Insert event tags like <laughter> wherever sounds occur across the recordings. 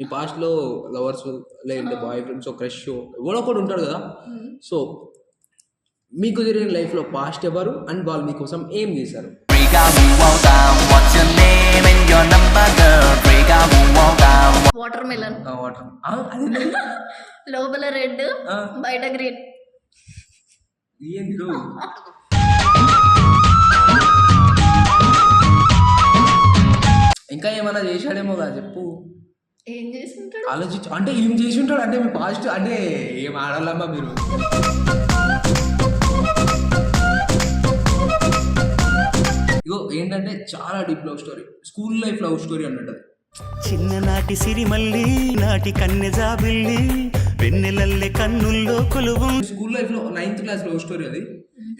మీ పాస్ట్లో లవర్స్ లేదంటే bye friends crush ఎవడో ఒకడు ఉంటాడు కదా. సో మీకు జరిగిన లైఫ్లో పాస్ట్ ఎవరు? అండ్ వాళ్ళు మీకోసం ఏం చేశారు. Water melon. వాటర్. అదే <laughs> లోపల రెడ్. బయట గ్రీన్. ఇంకా ఏమైనా చేశాడేమో కదా చెప్పు. ఏం చేస్తుంటాడు ఆలోచించు అంటే ఏం చేసి ఉంటాడు అంటే మీ పాస్ట్ అంటే ఏం ఆడాలమ్మా మీరు? ఇగో ఏంటంటే చాలా deep love story school life love story అన్నట్టు అది. చిన్ననాటి సిరిమల్లి నాటి కన్నె జాబిల్లి వెన్నెలల్లె కన్నుల్లో కొలువు. స్కూల్ లైఫ్లో నైన్త్ క్లాస్ లవ్ స్టోరీ అది.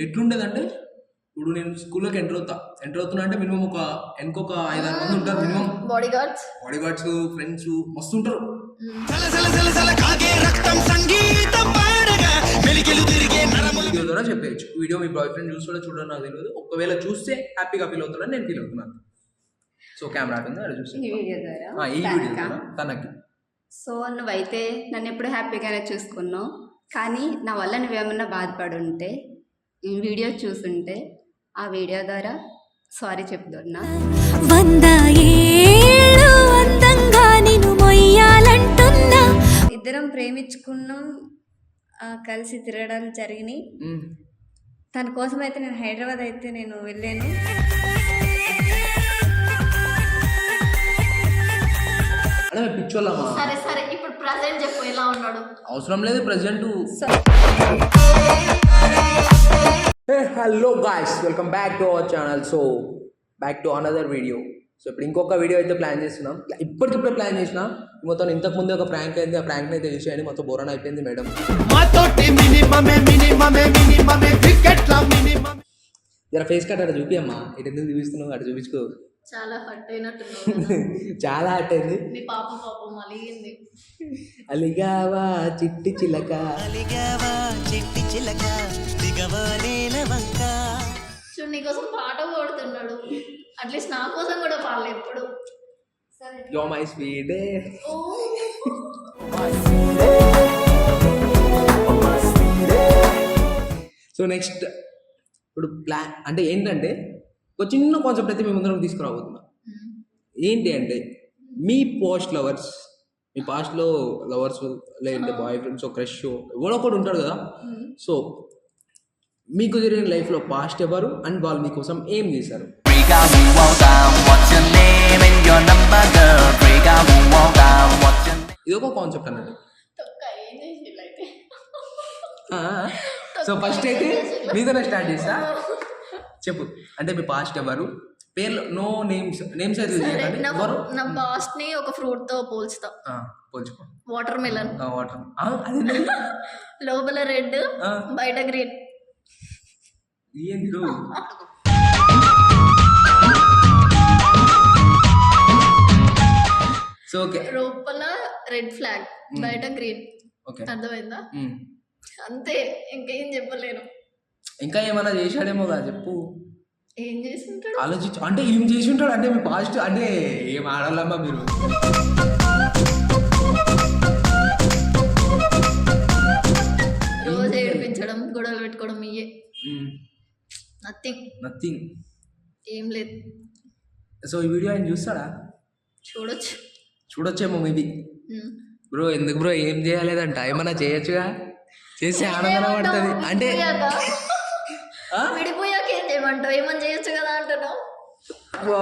ఎట్లుండేదంటే ఇప్పుడు నేను స్కూల్లోకి ఎంటర్ అవుతా. ఎంటర్ అవుతున్నా అంటే మినిమం ఒక వెనకొక ఐదారు మంది ఉంటారు minimum. Body guards body guards friends మస్తు ఉంటారు వీడియో ద్వారా చెప్పేయచ్చు. వీడియో మీ బాయ్ ఫ్రెండ్ చూస్తాడో చూడడం నాకు తెలియదు ఒకవేళ చూస్తే హ్యాపీగా ఫీల్ అవుతాడని నేను ఫీల్ అవుతున్నాను. సో కెమెరా ఉంటుంది అది చూస్తే ఈ వీడియో ద్వారా. ఆ, ఈ వీడియో తనకా? ద్వారా తనకి. సో నువ్వైతే నన్ను ఎప్పుడు హ్యాపీగానే చూసుకున్నావు. కానీ నా వల్ల నువ్వేమన్నా బాధపడి ఉంటే ఈ వీడియో చూసుంటే ఆ వీడియో ద్వారా సారీ చెప్తున్నా. వంద ఏళ్ళు అందంగా నిన్ను మొయ్యాలంటున్నా. ఇద్దరం ప్రేమించుకున్నాం ఆ, కలిసి తిరగడం జరిగినాయి. తన కోసం అయితే నేను హైదరాబాద్ అయితే నేను వెళ్ళాను. అంటే మేము పిచ్చోళ్ళమా? సరే సరే ఇప్పుడు ప్రజెంట్ చెప్పు ఎలా ఉన్నాడు? అవసరం లేదు present so hello guys welcome back to our channel so back to another video so ఇప్పుడు ఇంకొక వీడియో అయితే ప్లాన్ చేస్తున్నాం. ఇప్పటికిప్పుడే ప్లాన్ చేసిన. మొత్తం ఇంతకు ముందే ఒక ప్రాంక్ అయింది. ఆ ప్రాంక్ అయితే చేసేయండి మొత్తం బోరాన్ అయిపోయింది మేడం జర ఫేస్ కట్ అక్కడ చూపియమ్మా. ఇటు ఎందుకు చూపిస్తున్నావు? అటు చూపించుకో. చాలా హట్ అయినట్టున్నావు కదా. చాలా హట్ అయింది. నీ పాప పాపం అలిగింది అలిగావా చిట్టి చిలక? అలిగావా చిట్టి చిలక? దిగవా నేల వంక చూడు నీకోసం పాట పాడుతున్నాడు. అట్లీస్ట్ నా కోసం కూడా పాడలే ఎప్పుడు. Yo my sweet oh so next ఇప్పుడు ప్లాన్ అంటే ఏంటంటే ఒక చిన్న కాన్సెప్ట్ అయితే మీ ముందరం తీసుకురాబోతున్నా ఏంటి అంటే మీ పోస్ట్ లవర్స్ మీ పాస్ట్లో లవర్స్ లేదంటే బాయ్ ఫ్రెండ్స్ క్రష్ ఎవడో ఒకడు ఉంటాడు కదా. సో మీకు జరిగిన లైఫ్లో పాస్ట్ ఎవరు? అండ్ వాళ్ళు మీకోసం ఏం చేశారు? ఇది ఒక కాన్సెప్ట్ అన్నట్టు. అయితే? సో ఫస్ట్ అయితే మీతోనే స్టార్ట్ చేస్తా <laughs> చెప్పు. అంటే మీ పాస్ట్ ఎవరు? పేర్లు నో నేమ్స్ నేమ్స్ అయితే చేయకండి. నా ఎవరు? నా పాస్ట్ని ఒక ఫ్రూట్తో పోల్చుతా. ఆ, పోల్చుకో. వాటర్ మెలన్ వాటర్ అది <laughs> లోపల రెడ్ ఆ. బయట గ్రీన్ బ్రో? సో ఓకే లోపల రెడ్ ఫ్లాగ్ బయట గ్రీన్ ఓకే అర్థమైందా? మ్మ్. అంతే ఇంకేం చెప్పలేను. ఇంకా ఏమైనా చేశాడేమో కదా చెప్పు. ఏం చేస్తుంటాడు ఆలోచించు. అంటే ఏం చేసి ఉంటాడు అంటే మీ పాస్ట్ అంటే ఏం ఆడాలమ్మా మీరు? రోజు ఏడిపించడం గొడవలు పెట్టుకోవడం ఇయ్యే. నథింగ్ నథింగ్ ఏం లేదు. సో ఈ వీడియో ఆయన చూస్తాడా? చూడొచ్చు. చూడొచ్చేమో మేబీ. ఉమ్. బ్రో ఎందుకు బ్రో? ఏం చేయలేదంట. ఏమన్నా చేయొచ్చుగా? చేస్తే ఆనందం పడుతుంది. అంటే విడిపోయాక ఆ? విడిపోయాక ఏం చేయమంటావు ఏమని చేయొచ్చు కదా అంటున్నావు? వా.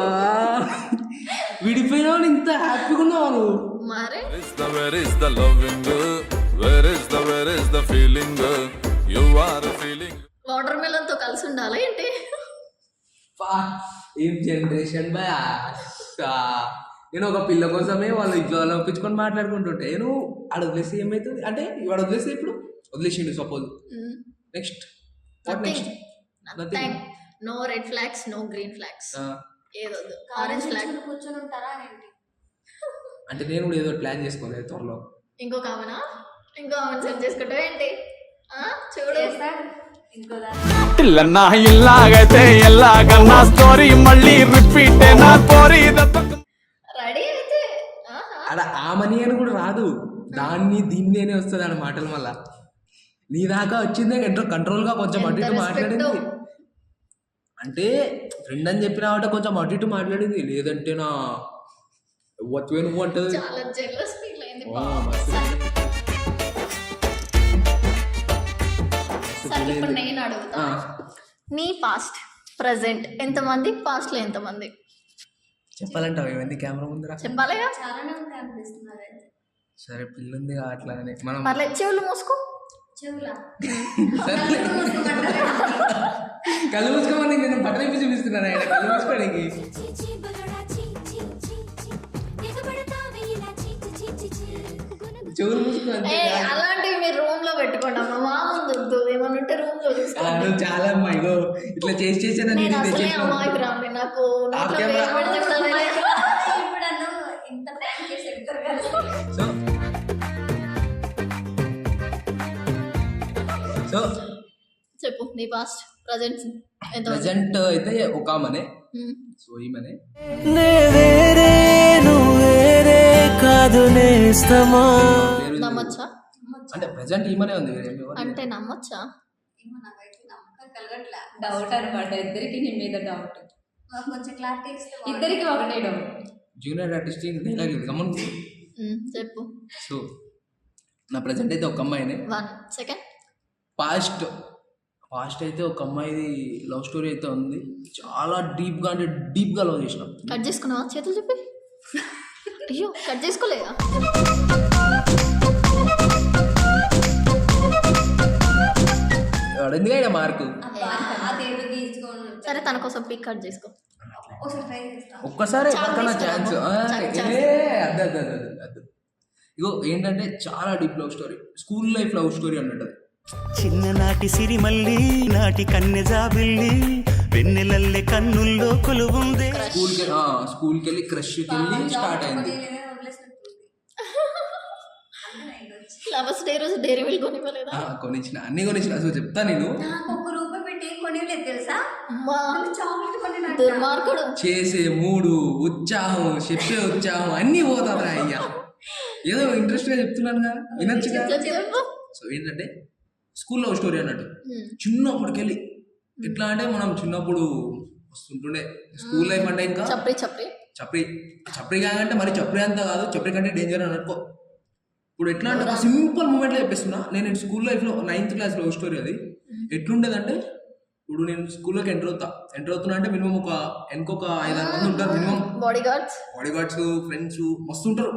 విడిపోయినా ఇంత హ్యాపీగా ఉన్నావు నువ్వు? మరి? వాటర్ మెలన్తో కలిసి ఉండాలా ఏంటి? ఏం జనరేషన్ బా. నేను ఒక పిల్ల కోసమే వాళ్ళు ఇంట్లో వాళ్ళు ఒప్పించుకొని మాట్లాడుకుంటుంటే నేను ఆడ వదిలేస్తే ఏమవుతుంది అంటే వాడు వదిలేస్తే ఇప్పుడు? వదిలేసిండు suppose next what next nothing no red flags no green flags ఏదో ఆరెంజ్ ఫ్లాగ్ కూర్చొని ఉంటారా ఏంటి? అంటే నేను కూడా ఏదో ప్లాన్ చేసుకోలేదు త్వరలో. ఇంకో కావనా ఇంకో ఆమెను సెట్ చేసుకుంటావు ఏంటి? చూడు. ఆమని అని కూడా రాదు. దాన్ని దీన్నేనే వస్తుంది ఆడ మాటలు మళ్ళా. నీ దాకా వచ్చిందే కంట్రోల్ కంట్రోల్గా కొంచెం అటు మాట్లాడింది. అంటే ఫ్రెండ్ అని చెప్పిన కాబట్టి కొంచెం అటు ఇటు మాట్లాడింది. లేదంటే నా వచ్చే నువ్వు అంటది? చాలా ఫీల్ అయింది. మస్తు సరే. ఇప్పుడు. నేను అడుగుతా. ఆ, నీ పాస్ట్ ప్రజెంట్ ఎంతమంది పాస్ట్లో ఎంతమంది? చెప్పాలంటావు ఏమైంది? కెమెరా ముందర? చెప్పాలిగా? చాలానే కనిపిస్తున్నారు. అయితే సరే పిల్లుంది అట్లా అని మనం పర్లేదు చెవులు మూసుకో. కళ్ళు మూసుకోమని నేను బట్టలు ఇప్పి చూపిస్తున్నాను ఆయన. కళ్ళు మూసుకోడానికి. చెవులు అలాంటివి మీరు రూమ్లో పెట్టుకోండి అమ్మ. మా ముందు వద్దు ఏమన్నా ఉంటే రూమ్లో చూసుకోండి. నువ్వు చాలా అమ్మా ఇగో. ఇట్లా చేసి చేసి నన్ను నేను ఇది అసలే తెచ్చేసినావు. అమ్మాయికి రాండి నాకు ఆ నోట్లో కెమెరా. వేలు పెడితే కూడా తెలియదు. ఇప్పుడు నన్ను ఇంత ప్రాంక్ చేసి ఎడతారు కదా. సో సో చెప్పు నీ పాస్ట్ ప్రజెంట్ ఎంత ప్రజెంట్ అయితే ఒక ఆమెనే. సో ఈమెనే. వేరే నువ్వేరే కాదు నేస్తమా పేరు. నమ్మొచ్చా? అంటే ప్రజెంట్ ఈమెనే ఉంది. అంటే నమ్మొచ్చా? డౌట్ అనమాట ఇద్దరికి నీ మీద డౌట్ కొంచెం క్లారిటీ ఇద్దరికి ఒకటే డౌట్ జూనియర్ ఆర్టిస్ట్ డైలాగ్ గమనం చెప్పు. సో నా ప్రజెంట్ అయితే ఒక అమ్మాయినే. వన్ సెకండ్ పాస్ట్ పాస్ట్ అయితే ఒక అమ్మాయిది లవ్ స్టోరీ అయితే ఉంది. చాలా డీప్గా అంటే డీప్గా లవ్ చేసినాం. కట్ చేసుకున్నావా? చేతులు చెప్పి. అయ్యో కట్ చేసుకోలేదా? ఎందుకైనా మార్కు? సరే తన కోసం పిక్ కట్ చేసుకో. ఒక్కసారి చాలా పక్కన ఛాన్స్ అద్దు అద్దు అద్దు ఇగో ఏంటంటే చాలా deep love story. School life love story అన్నట్టు. అది. చిన్ననాటి సిరిమల్లి నాటి కన్నె జాబిల్లి వెన్నెలల్లె కన్నుల్లో కొలువుందే. స్కూల్కి ఆ, స్కూల్కి వెళ్ళి వెళ్ళి స్టార్ట్ అయింది. ఫ్లవర్స్ <laughs> డే రోజు డైరీ మిల్క్ కొనివ్వలేదా? ఆ, కొనిచ్చిన. అన్ని కొనిచ్చిన. అసలు చెప్తా నేను. ఒక్క రూపాయి పెట్టి కొనివ్వలేదు తెలుసా? అమ్మా. చాక్లెట్ దుర్మార్గుడు చేసే మూడు ఉత్సాహం చెప్పే ఉత్సాహం అన్నీ పోతారా అయ్యా. ఏదో ఇంట్రెస్ట్గా చెప్తున్నానుగా. వినొచ్చుగా? చెప్పు. సో ఏంటంటే స్కూల్ లవ్ స్టోరీ అన్నట్టు. చిన్నప్పటికెళ్ళి. ఎట్లా అంటే మనం చిన్నప్పుడు వస్తుంటుండే స్కూల్ లైఫ్ అంటే ఇంకా చప్రి చప్రి. చప్రి. చప్రి కాదంటే మరి చప్రి అంతా కాదు. చప్రి కంటే డేంజర్ అని అనుకో. ఇప్పుడు ఎట్లా అంటే సింపుల్ మూమెంట్లో చెప్పేస్తున్నా. నేను స్కూల్ లైఫ్లో నైన్త్ క్లాస్ లవ్ స్టోరీ అది. ఎట్లుండేదంటే ఇప్పుడు నేను స్కూల్లోకి ఎంటర్ అవుతా. ఎంటర్ అవుతున్నా అంటే మినిమం ఒక ఇంకొక ఐదారు మంది ఉంటారు minimum. Body guards body guards friends మస్తు ఉంటారు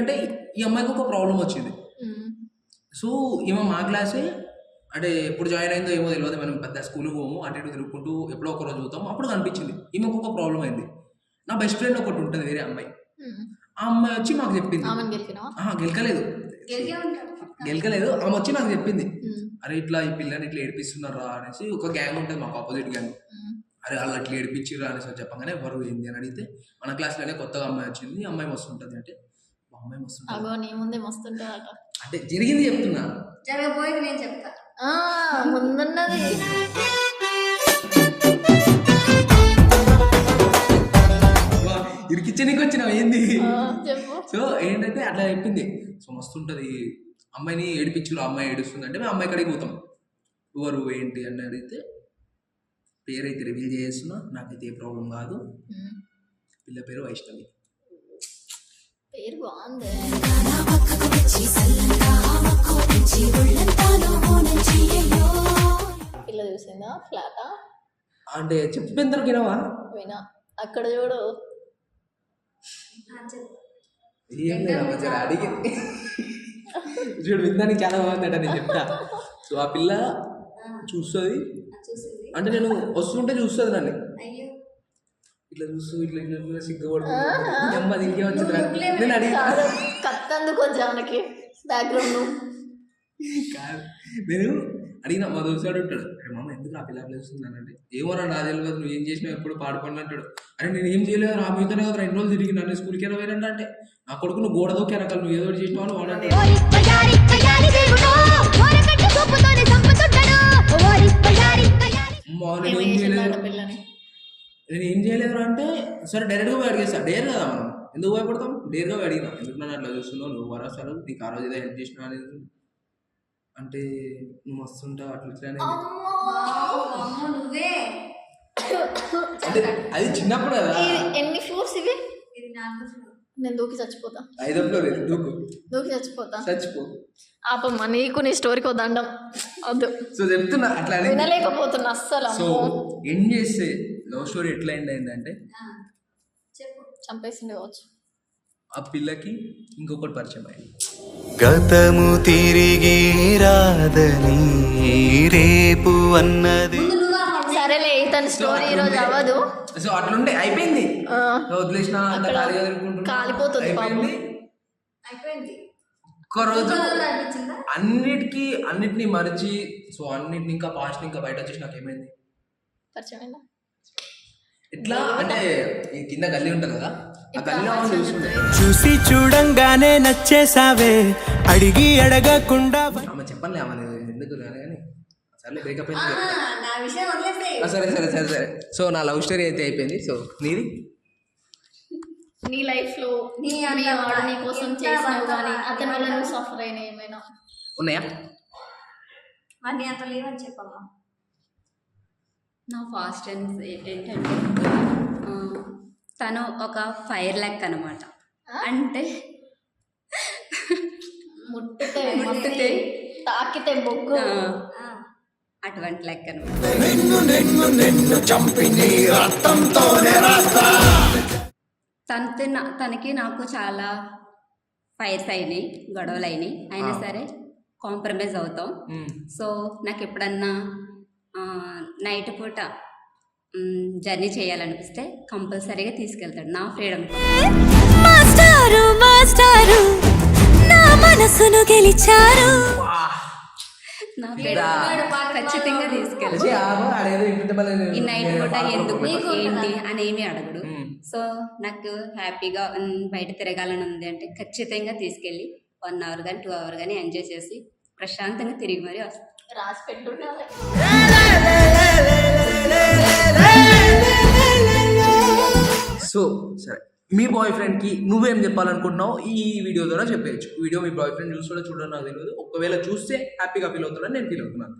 ఏంటంటే ఈ అమ్మాయికి ఒక ప్రాబ్లం వచ్చింది. సో ఈమె మా క్లాసే అంటే ఎప్పుడు జాయిన్ అయిందో ఏమో తెలియదు మనం పెద్ద స్కూల్కి పోము అటు ఇటు తిరుగుకుంటూ ఎప్పుడో ఒక రోజు చూద్దాం అప్పుడు కనిపించింది. ఈమెకు ఒక ప్రాబ్లం అయింది. నా బెస్ట్ ఫ్రెండ్ ఒకటి ఉంటుంది వేరే అమ్మాయి. ఆ అమ్మాయి వచ్చి మాకు చెప్పింది. గెలకలేదు. గెలకలేదు ఆమె వచ్చి నాకు చెప్పింది. అరే ఇట్లా ఈ పిల్లని ఇట్లా ఏడిపిస్తున్నారా అనేసి ఒక గ్యాంగ్ ఉంటుంది మాకు ఆపోజిట్ గ్యాంగ్. అరే వాళ్ళు అట్లా ఏడిపించిర్రా అనేసి చెప్పగానే ఎవరు ఏంది అని అడిగితే మన క్లాస్లోనే కొత్తగా అమ్మాయి వచ్చింది అమ్మాయి మస్తు ఉంటుంది అంటే "మా అమ్మాయి మస్తు అగో నీ ముందే అంటే జరిగింది చెప్తున్నా. జరగబోయేది నేను చెప్తా. ఆ, ముందున్నది. వా, ఇరికిచ్చనీకి వచ్చినావు ఏంది? సో ఏంటంటే అట్లా చెప్పింది. సో మస్తు ఉంటుంది అమ్మాయిని ఏడిపించారు అమ్మాయి ఏడుస్తుంది అంటే మేము అమ్మాయి కడిగి పోతాం. ఎవరు ఏంటి అని అడిగితే పేరైతే రివీల్ చేస్తున్నా నాకైతే ఏ ప్రాబ్లం కాదు. పిల్ల పేరు వైష్ణవి పేరు బాగుంది నా పక్కకు వచ్చి సల్లంగా ఆమెకు పెంచి ఒళ్ళంతా నువ్వు నుంచి అయ్యో పిల్ల చూసిందా? ఫ్లాటా? అంటే చెప్పిన తర్వాత వినవా? వినా. అక్కడ చూడు. అడిగి. చూడు విందానికి చాలా బాగుందట నేను చెప్తా. సో ఆ పిల్ల చూస్తుంది. అంటే నేను వస్తుంటే చూస్తుంది నన్ను. ఇట్లా చూస్తూ ఇట్లా ఇట్లా సిగ్గుపడుతుంది అమ్మ దీనికి వచ్చింది నువ్వు నేను అడిగి కాదు. కత్తందుకు కొంచెం ఆమెకి బ్యాక్గ్రౌండ్ కాదు. నేను అడిగిన మా దోస్తాడు ఉంటాడు. అరే మామ ఎందుకు ఆ పిల్ల పిలుస్తుంది అంటే ఏమోరా నా తెలియదు నువ్వు ఏం చేసినావు ఎప్పుడు పాడుకోండి అంటాడు. అరే నేను ఏం చేయలేదు మీతోనే కదా రెండు రోజులు తిరిగి నన్ను స్కూల్కి ఎలా పోయినంట అంటే. నా కొడుకు నువ్వు గోడ దోకే రకాలు నువ్వు ఏదో చేసినావు అని వాడు అంటాడు నేను ఏం చేయలేదురా అంటే సరే డైరెక్ట్గా పోయి అడిగేస్తా డేర్ కదా మనం. ఎందుకు భయపడతాం డేర్గా పోయి అడిగినా. ఎందుకు నన్ను అట్లా చూస్తున్నావు? నువ్వు వరా అసలు నీకు ఆ రోజు ఏదో హెల్ప్ చేసినా అనేది అంటే నువ్వు వస్తుంటావు అట్లా ఇట్లా నువ్వే. అంటే అది చిన్నప్పుడు కదా. ఎన్ని ఫ్లోర్స్ ఇవి? ఇది నాలుగు. నేను దూకి చచ్చిపోతా. ఐదో ఫ్లోర్ ఇది. దూకు. దూకి చచ్చిపోతా. చచ్చిపో. ఆపమ్మ నీకు నీ స్టోరీకి ఓ దండం. వద్దు. సో చెప్తున్నా అట్లా వినలేకపోతున్నా అస్సలు సో ఎండ్ చేస్తే లవ్ స్టోరీ ఎట్లా ఎండ్ అయిందంటే? చెప్పు. చంపేసింది కావచ్చు. ఆ పిల్లకి ఇంకొకటి పరిచయం అయ్యింది గతము తిరిగి రాదని రేపు అన్నది. సరేలే ఇతని స్టోరీ ఈరోజు అవ్వదు. సో అట్లుండే అయిపోయింది. ఆ, వదిలేసిన అంత అక్కడ ఖాళీగా తిరుగుకుంటున్నా. కాలిపోతుంది అయిపోయింది. అయిపోయింది. ఒక్క రోజు అనిపించిందా? అన్నిటికీ అన్నిటిని మరిచి సో అన్నిటిని ఇంకా పాస్ట్ ఇంకా బయట వచ్చేసి నాకు ఏమైంది? పరిచయమైందా ఇట్లా అంటే ఈ కింద గల్లీ ఉంటుంది కదా ఆ గల్లీలో ఆమె చూసి చూడంగానే నచ్చేసావే అడిగి అడగకుండా ఆమె చెప్పలే ఆమె ఎందుకు కానీ సర్లే బ్రేకప్ అయింది. చెప్తా. నా విషయం వదిలేస్తే ఆ, సరే సరే సరే సరే. సో నా లవ్ స్టోరీ అయితే అయిపోయింది. సో నీది? నీ లైఫ్లో నీ మీ అంత వాడు నీ కోసం ఎంత చేసినావు అంత కానీ అతని వల్ల నువ్వు సఫర్ అయినా ఏమైనా? ఉన్నాయా? మరి నీ అంత లేవని చెప్పమ్మా. నా ఫాస్ట్ అండ్ ఏంటంటే తను ఒక ఫైర్ లెక్ అనమాట అంటే ముట్టితే ముట్టితే తాకితే బొగ్గు అటువంటి లెక్క అనమాట తనతో నా- తనకి నాకు చాలా ఫైర్స్ అయినాయి గొడవలు అయినాయి. అయినా సరే కాంప్రమైజ్ అవుతాం. సో నాకు ఎప్పుడన్నా నైట్ పూట జర్నీ చేయాలనిపిస్తే కంపల్సరీగా తీసుకెళ్తాడు. నా ఫ్రీడమ్. మాస్టారు మాస్టారు నా మనసును గెలిచారు. నా ఫ్రీడమ్ ఖచ్చితంగా తీసుకెళ్తాడు. ఈ నైట్ పూట ఎందుకు. ఏంటి అని ఏమీ అడగడు. సో నాకు హ్యాపీగా బయట తిరగాలని ఉంది అంటే ఖచ్చితంగా తీసుకెళ్ళి వన్ అవర్ కానీ టూ అవర్ కానీ ఎంజాయ్ చేసి ప్రశాంతంగా తిరిగి మరీ వస్తాను రాసి పెట్టుండాలి సో సరే. మీ బాయ్ ఫ్రెండ్కి నువ్వేం చెప్పాలనుకుంటున్నావు ఈ వీడియో ద్వారా చెప్పేయచ్చు. వీడియో మీ బాయ్ ఫ్రెండ్ చూస్తాడో చూడడం నాకు తెలియదు. ఒకవేళ చూస్తే హ్యాపీగా ఫీల్ అవుతాడని నేను ఫీల్ అవుతున్నాను.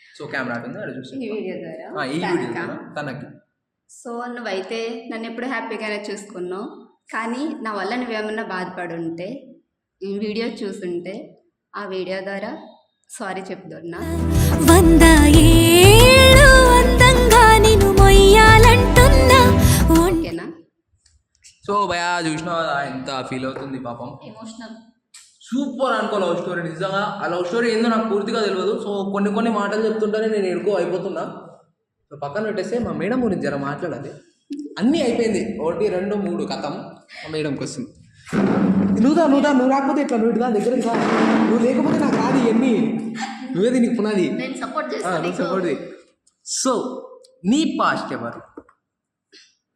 సో కెమెరా ఉంటుంది అది ఈ చూస్తే వీడియో ద్వారా? ఆ, ఈ వీడియో తనకా? ద్వారా తనకి. సో నువ్వైతే నన్ను ఎప్పుడు హ్యాపీగానే చూసుకున్నావు. కానీ నా వల్ల నువ్వేమన్నా బాధపడి ఉంటే ఈ వీడియో చూసుంటే ఆ వీడియో ద్వారా సారీ చెప్తున్నా. వంద ఏళ్ళు అందంగా నిన్ను మొయ్యాలంటున్నా. ఒంటి ఓకేనా? సో భయా చూసినా ఎంత ఫీల్ అవుతుంది పాపం. ఎమోషనల్ సూపర్ అనుకో లవ్ స్టోరీ నిజంగా. ఆ లవ్ స్టోరీ ఏందో నాకు పూర్తిగా తెలియదు. సో కొన్ని కొన్ని మాటలు చెప్తుంటేనే నేను ఎడుకో అయిపోతున్నా. సో పక్కన పెట్టేస్తే మా మేడం గురించి జర మాట్లాడాలి. అన్నీ అయిపోయింది. ఒకటి రెండు మూడు కథం. మా మేడంకి వస్తుంది నువ్వుదా నువ్వుదా నువ్వు రాకపోతే ఇట్లా నువ్వు ఇటుదా దగ్గర. నువ్వు లేకపోతే నాకు రాదు ఇవన్నీ. నువ్వేది నీకు పునాది. నేను సపోర్ట్ సో నీ పాస్ట్ ఎవరు?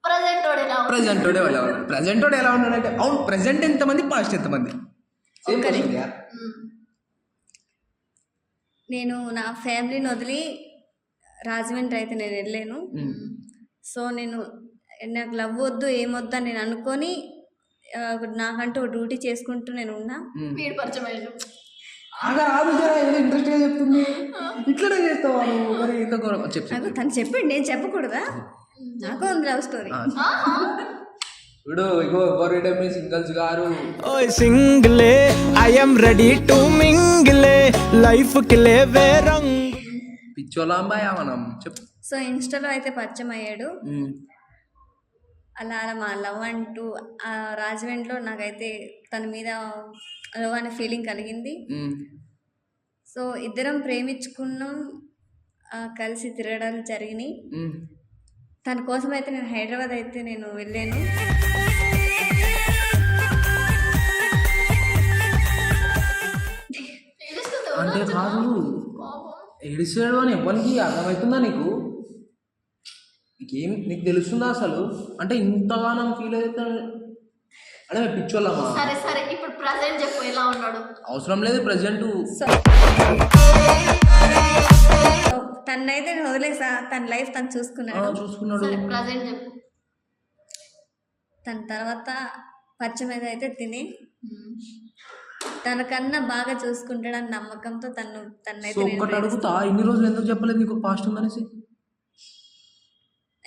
ప్రజెంట్ వాడు ఎలా? ప్రజెంట్ ఉన్నాడు ప్రజెంట్ ఎలా ఉన్నాడంటే అవును ప్రజెంట్ ఎంతమంది పాస్ట్ ఎంతమంది. నేను నా ఫ్యామిలీని వదిలి రాజమండ్రి అయితే నేను వెళ్ళాను. సో నేను నాకు లవ్ వద్దు ఏమొద్దు అని నేను అనుకొని నాకంటూ డ్యూటీ చేసుకుంటూ నేను ఉన్నా. వీడు పరిచయం అయ్యాడు ఆగా రాదు జరా ఏదో ఇంట్రెస్ట్గా చెప్తుంది ఇట్లనే చేస్తావా నువ్వు? మరి ఇంత ఘోరం చెప్పు. చెప్పు. నాకు తను చెప్పండి నేను చెప్పకూడదా? నాకు ఉంది లవ్ స్టోరీ. ఆ, ఇప్పుడు ఇగో ఎవరి మీ సింగల్స్ గారు? ఓయ్ సింగిలే ఐఎమ్ రెడీ టు మింగిలే లైఫ్కి లేవే రంగు. పిచ్చోలాంబాయా మనం? చెప్పు. సో ఇన్స్టాలో అయితే పరిచయం అయ్యాడు. అలా అలా మా లవ్ అంటూ ఆ రాజమండ్రిలో నాకైతే తన మీద లవ్ అనే ఫీలింగ్ కలిగింది. సో ఇద్దరం ప్రేమించుకున్నాం. కలిసి తిరగడాలు జరిగినాయి. తన కోసం అయితే నేను హైదరాబాద్ అయితే నేను వెళ్ళాను. ఏడుస్తుంది అంటే కాదు అని ఎవరికి అర్థమవుతుందా నీకు? నీకేం నీకు తెలుస్తుందా అసలు? అంటే ఇంతగానం ఫీల్ అవుతా అంటే మేము పిచ్చోళ్ళమా? సరే సరే ఇప్పుడు ప్రజెంట్ చెప్పు ఎలా ఉన్నాడు? అవసరం లేదు ప్రజెంట్ తనైతే వదిలేసా తన లైఫ్ తను చూసుకున్నాడు. చూసుకున్నాడు. సరే ప్రజెంట్ చెప్పు. తన తర్వాత పరిచయం మీద అయితే తిని. తనకన్నా బాగా చూసుకుంటాడని నమ్మకంతో తను తనైతే ఒక్కటి అడుగుతా ఇన్ని రోజులు ఎందుకు చెప్పలేదు నీకు? పాస్ట్ ఉందనేసి.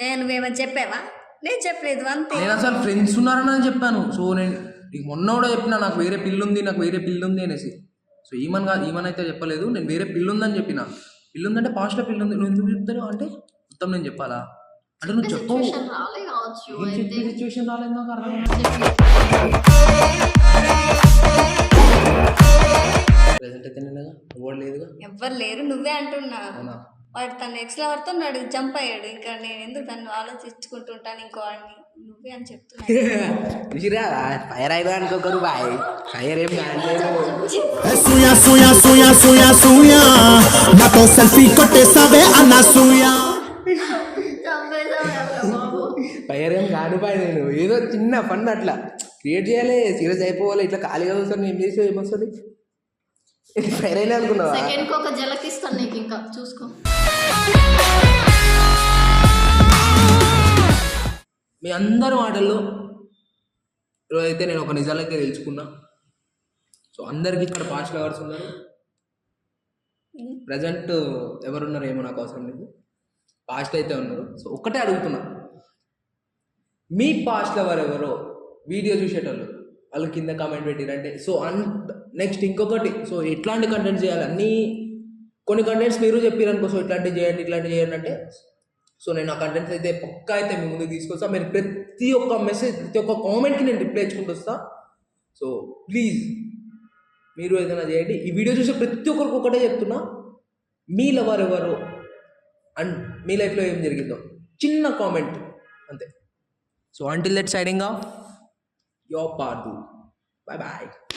ఏ నువ్వేమని చెప్పావా? నేను చెప్పలేదు అంతే. నేను అసలు ఫ్రెండ్స్ ఉన్నారని చెప్పాను. సో నేను నీకు మొన్న కూడా చెప్పిన నాకు వేరే పిల్లు ఉంది నాకు వేరే పిల్లు ఉంది అనేసి. సో ఈమన్ కాదు ఈమన్ అయితే చెప్పలేదు నేను వేరే పిల్లు ఉందని చెప్పిన. పిల్లు ఉందంటే పాస్ట్లో పిల్లు ఉంది నువ్వు ఎందుకు చెప్తాను? అంటే మొత్తం నేను చెప్పాలా? అంటే నువ్వు చెప్పవు సిచ్యువేషన్ రాలేదు నాకు అర్థం ప్రెసెంట్ అయితే ఎవరు లేదుగా? ఎవ్వరు లేరు నువ్వే అంటున్నా. అవునా? వాడు తన ఎక్స్ లవర్తో నాడు జంప్ అయ్యాడు. ఇంకా నేను ఎందుకు తను ఆలోచించుకుంటుంటాను ఇంకో వాడిని? నువ్వే అని చెప్తున్నా ఫైర్ <laughs> అయినా అనుకోకరు బాయ్. ఫైర్ ఏం కాలేదు సూయా సూయా సూయా సూయా సూయా. నాతో సెల్ఫీ కొట్టేసావే అన్న సూయా. ఫైర్ ఏం కాదు బాయ్ నేను. ఏదో చిన్న ఫన్ అట్లా. క్రియేట్ చేయాలి. సీరియస్ అయిపోవాలి. ఇట్లా ఖాళీగా చూస్తాను ఏం చేసి ఏమొస్తుంది ఫైర్ అయినా అనుకున్నావా? సెకండ్కి ఒక జలక్ ఇస్తాను నీకు ఇంకా. చూసుకో. మీ అందరి మాటల్లో అయితే నేను ఒక నిజాలైతే తెలుసుకున్నా. సో అందరికి ఇక్కడ పాస్ట్ లవర్స్ ఉన్నారు. ప్రజెంట్ ఎవరున్నారు ఏమో నాకు అవసరం లేదు. పాస్ట్ అయితే ఉన్నారు. సో ఒక్కటే అడుగుతున్నా. మీ పాస్ట్ లవర్ ఎవరో వీడియో చూసేటోళ్ళు వాళ్ళు కింద కామెంట్ పెట్టిరంటే సో అన్ నెక్స్ట్ ఇంకొకటి. సో ఎట్లాంటి కంటెంట్ చేయాలి. అన్నీ కొన్ని కంటెంట్స్ మీరు చెప్పారనుకో సో ఇట్లాంటివి చేయండి ఇట్లాంటివి చేయండి అంటే సో నేను ఆ కంటెంట్స్ అయితే పక్కా అయితే మీ ముందుకు తీసుకొస్తా. మీరు ప్రతి ఒక్క మెసేజ్ ప్రతి ఒక్క కామెంట్కి నేను రిప్లై ఇచ్చుకుంటూ వస్తా. సో ప్లీజ్ మీరు ఏదైనా చేయండి. ఈ వీడియో చూసే ప్రతి ఒక్కరికి ఒకటే చెప్తున్నా. మీ లవర్ ఎవరు అండ్ మీ లైఫ్లో ఏం జరిగిందో. చిన్న కామెంట్ అంతే. So until that signing off your Pardhu bye bye